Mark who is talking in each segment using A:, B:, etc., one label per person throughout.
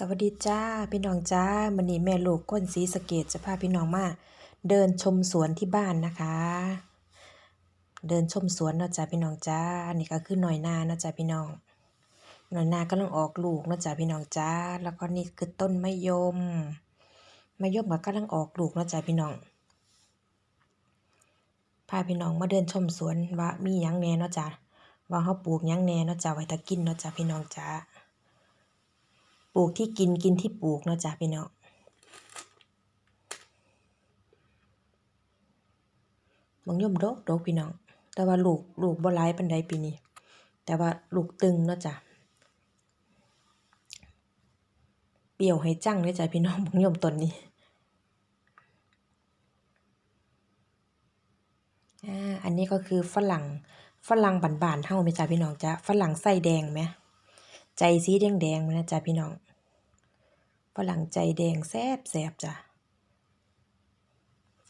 A: สวัสดีจ้าพี่น้องจ้ามันนี้แม่ลูกก้นสีสเกตจะพาพี่น้องมา เดินชมสวนที่บ้านนะคะ เดินชมสวนเนาะจ้าพี่น้องจ้านี่ก็คือหน่อยนาเนาะจ้าพี่น้องหน่อยนากำลังออกลูกเนาะจ้าพี่น้องจ้า แล้วก็นี่คือต้นมะยมมะยมก็กำลังออกลูกเนาะจ้าพี่น้อง พาพี่น้องมาเดินชมสวนว่ามีหยังแหน่เนาะจ้าว่าเขาปลูกหยังแหน่เนาะจ้าไว้ถ้ากินเนาะจ้าพี่น้องจ้า ลูกที่กินกินที่ปลูกเนาะจ้ะพี่น้องบางย่อมดกดกพี่น้อง แต่ว่าลูกลูกบ่หลายปานใดปีนี้ แต่ว่าลูกตึงเนาะจ้ะเปรี้ยวให้จังเลยจ้ะพี่น้องบางย่อมต้นนี้อ่าอันนี้ก็คือฝรั่งฝรั่งบานๆเฮาแม่จ้ะพี่น้องจ้ะฝรั่งไส้แดงไหมใจสีแดงแดงๆนะจ๊ะพี่น้อง ฝรั่งใจแดงแซบแซบจ้ะ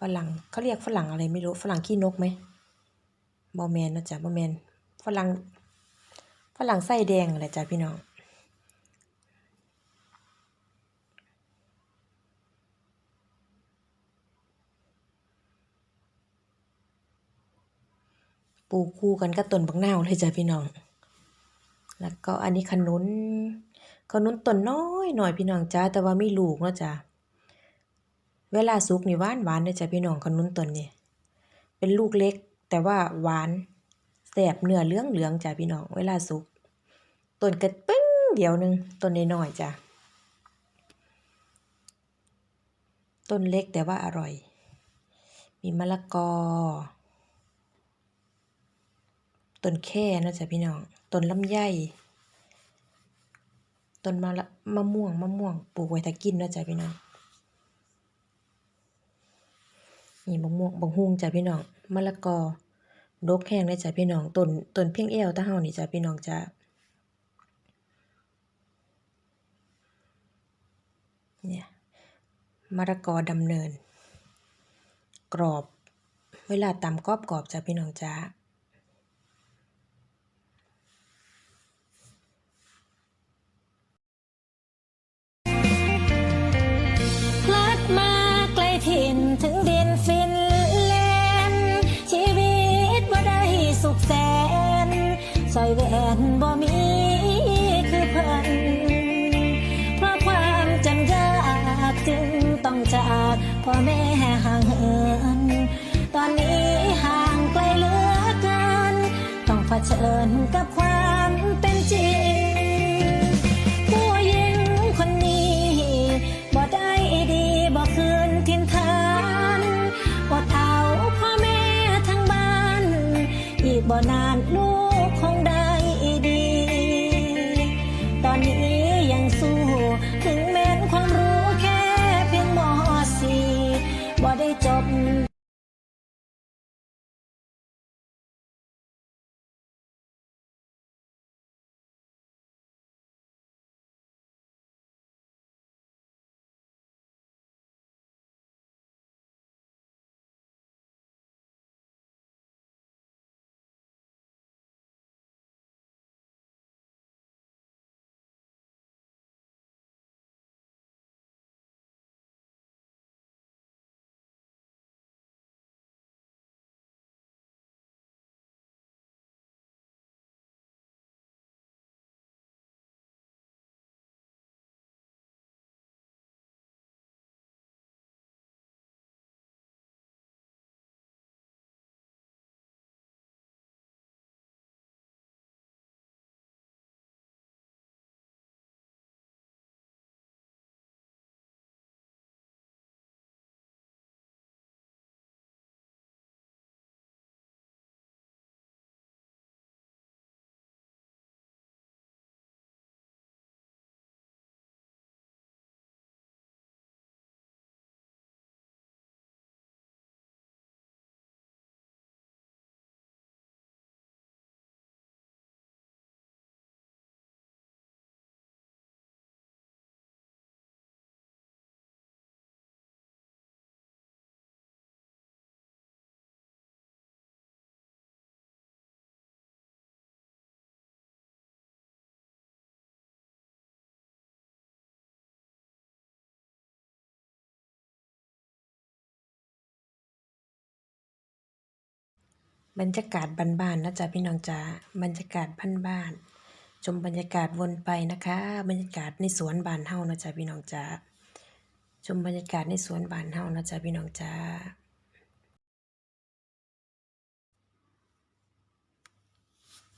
A: ฝรั่งเขาเรียกฝรั่งอะไรไม่รู้ฝรั่งขี้นกไหมบอแมนนะจ๊ะบอแมนฝรั่งฝรั่งไส้แดงอะไรจ้ะพี่น้องปลูกคู่กันกับต้นบักนาวเลยจ้ะพี่น้อง แล้วก็อันนี้ขนุน ขนุนต้นน้อยหน่อยพี่น้องจ้าแต่ว่ามีลูกเนาะจ้ะเวลาสุกนี่หวานหวานเด้อจ้ะพี่น้องขนุนต้นนี้เป็นลูกเล็ก แต่ว่าหวานแซ่บเนื้อเหลืองเหลืองจ้ะพี่น้องเวลาสุกต้นกระปึ้งเดียวหนึงต้นน้อยๆจ้ะต้นเล็กแต่ว่าอร่อย มีมะละกอ ต้นแค่นะจ๊ะพี่น้อง ต้นลำไย ต้นมะละมะม่วงมะม่วงปลูกไว้ถ้ากินนะจ๊ะพี่น้อง นี่มะม่วงบงฮุงจ้ะพี่น้องมะละกอดกแห้งเลยจ้ะพี่น้องต้นต้นเพียงเอวตาเฮานี่จ้ะพี่น้องจ้ะเนี่ยมะละกอดำเนิน กรอบ เวลาตำกรอบกรอบจ้ะพี่น้องจ้า
B: สอยแหวนบ่มีคือเพิ่นเพราะความจำยากจึงต้องจากพ่อแม่ห่างเหินตอนนี้ห่างไกลเหลือเกินต้องเผชิญกับความ บร
A: รยากาศบ้านๆนะจ๊ะพี่น้องจ๋าบรรยากาศบ้านๆชมบรรยากาศวนไปนะคะ บรรยากาศในสวนบ้านเฮานะจ๊ะพี่น้องจ๋าชมบรรยากาศในสวนบ้านเฮานะจ๊ะพี่น้องจ๋า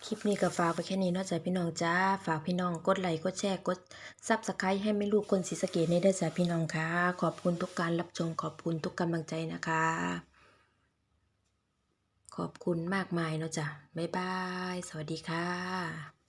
A: คลิปนี้ก็ฝากไปแค่นี้นาะจ๊ะพี่น้องจ้า ฝากพี่น้องกดไลค์กดแชร์กดซับสไครต์ให้แม่ลูกคนศรีสะเกดในเด้อจ้ะพี่น้องค่ะขอบคุณทุกการรับชมขอบคุณทุกกำลังใจนะคะ ขอบคุณมากมายเนาะจ้ะบ๊ายบาย สวัสดีค่ะ